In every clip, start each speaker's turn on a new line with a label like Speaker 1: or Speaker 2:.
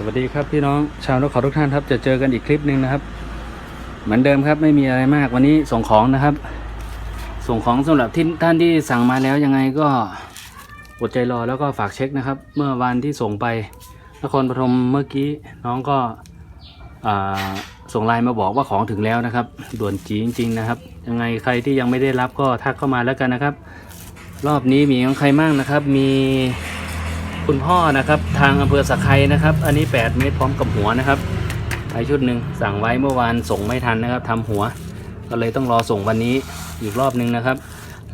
Speaker 1: สวัสดีครับพี่น้องชาวนกเขาทุกท่านครับ จะเจอกันอีกคลิปหนึ่งนะครับ เหมือนเดิมครับไม่มีอะไรมากวันนี้ส่งของนะครับ ส่งของสำหรับที่ท่านที่สั่งมาแล้วยังไงก็อดใจรอแล้วก็ฝากเช็คนะครับ เมื่อวันที่ส่งไปนครปฐมเมื่อกี้น้องก็ส่งไลน์มาบอกว่าของถึงแล้วนะครับ ด่วนจีจริง ๆ นะครับ ยังไงใครที่ยังไม่ได้รับก็ทักเข้ามาแล้วกันนะครับ รอบนี้มีของใครมั่งนะครับ มี คุณพ่อนะครับทางอำเภอสักไคนะครับ อันนี้ 8 เมตรพร้อมกับหัวนะครับไปชุดหนึ่งสั่งไว้เมื่อวานส่งไม่ทันนะครับทำหัว ก็เลยต้องรอส่งวันนี้อีกรอบหนึ่งนะครับ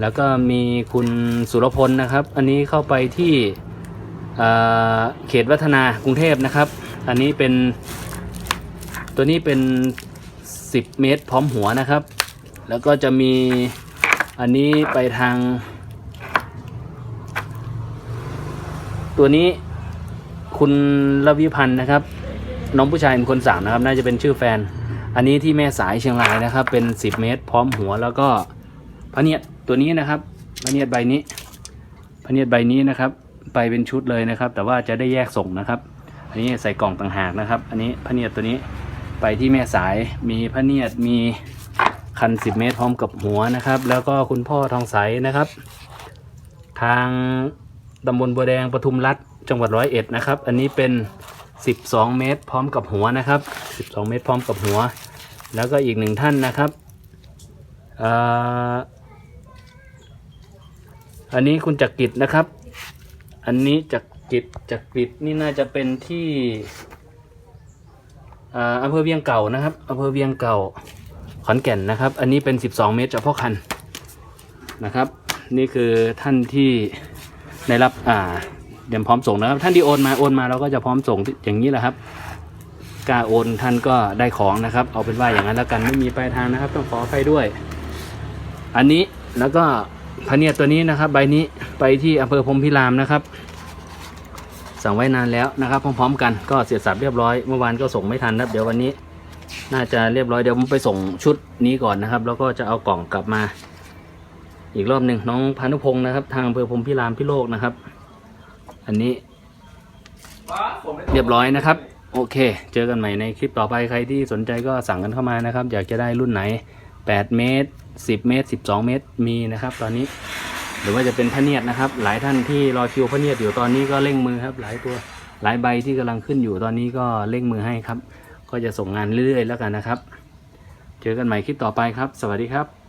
Speaker 1: แล้วก็มีคุณสุรพลนะครับ อันนี้เข้าไปที่เเขตวัฒนากรุงเทพนะครับ อันนี้เป็นตัวนี้เป็น 10 เมตรพร้อมหัวนะครับ แล้วก็จะมีอันนี้ไปทาง ตัวนี้คุณระวิพันธ์นะครับ น้องผู้ชายเป็นคนสั่งนะครับ น่าจะเป็นชื่อแฟน อันนี้ที่แม่สายเชียงรายนะครับ เป็น 10 เมตร พร้อมหัวแล้วก็พระเนียดตัวนี้นะครับพระเนียดใบนี้พระเนียดใบนี้นะครับ ไปเป็นชุดเลยนะครับ แต่ว่าจะได้แยกส่งนะครับ อันนี้ใส่กล่องต่างหากนะครับ อันนี้พระเนียดตัวนี้ไปที่แม่สายมีพระเนียดมีคัน 10 เมตรพร้อมกับหัวนะครับ แล้วก็คุณพ่อทองใสนะครับ ทาง ตำบลบัวแดงปทุมรัฐจังหวัดร้อยเอ็ดนะครับ อันนี้เป็น 12 เมตร พร้อมกับหัวนะครับ 12 เมตรพร้อมกับหัว แล้วก็อีกหนึ่งท่านนะครับอันนี้คุณจักริดนะครับ อันนี้จักริดจักริดนี่น่าจะเป็นที่อ่าอำเภอเวียงเก่านะครับอำเภอเวียงเก่าขอนแก่นนะครับ อันนี้เป็น 12 เมตรเฉพาะคันนะครับ นี่คือท่านที่ ได้รับอ่าเดี๋ยวพร้อมส่งนะครับ ท่านที่โอนมาโอนมาเราก็จะพร้อมส่งอย่างนี้แหละครับกล้าโอนท่านก็ได้ของนะครับ เอาเป็นว่าอย่างนั้นแล้วกันไม่มีปลายทางนะครับ ต้องขออภัยด้วย อันนี้แล้วก็พเนียตัวนี้นะครับ ใบนี้ไปที่อำเภอพรมพิรามนะครับ สั่งไว้นานแล้วนะครับ พร้อมๆ กันก็เสร็จสับเรียบร้อยเมื่อวานก็ส่งไม่ทันครับเดี๋ยววันนี้ น่าจะเรียบร้อยเดี๋ยวผมไปส่งชุดนี้ก่อนนะครับ แล้วก็จะเอากล่องกลับมา อีกรอบหนึ่งน้องพานุพงศ์นะครับ ทางอำเภอพรมพิรามพิโลกนะครับ อันนี้เรียบร้อยนะครับ โอเค เจอกันใหม่ในคลิปต่อไปใครที่สนใจก็สั่งกันเข้ามานะครับ อยากจะได้รุ่นไหน 8 เมตร 10 เมตร 12 เมตรมีนะครับ ตอนนี้หรือว่าจะเป็นพระเนียดนะครับ หลายท่านที่รอคิวพระเนียดอยู่ตอนนี้ก็เร่งมือครับ หลายตัวหลายใบที่กำลังขึ้นอยู่ตอนนี้ก็เร่งมือให้ครับ ก็จะส่งงานเรื่อยๆ แล้วกันนะครับ เจอกันใหม่คลิปต่อไปครับ สวัสดีครับ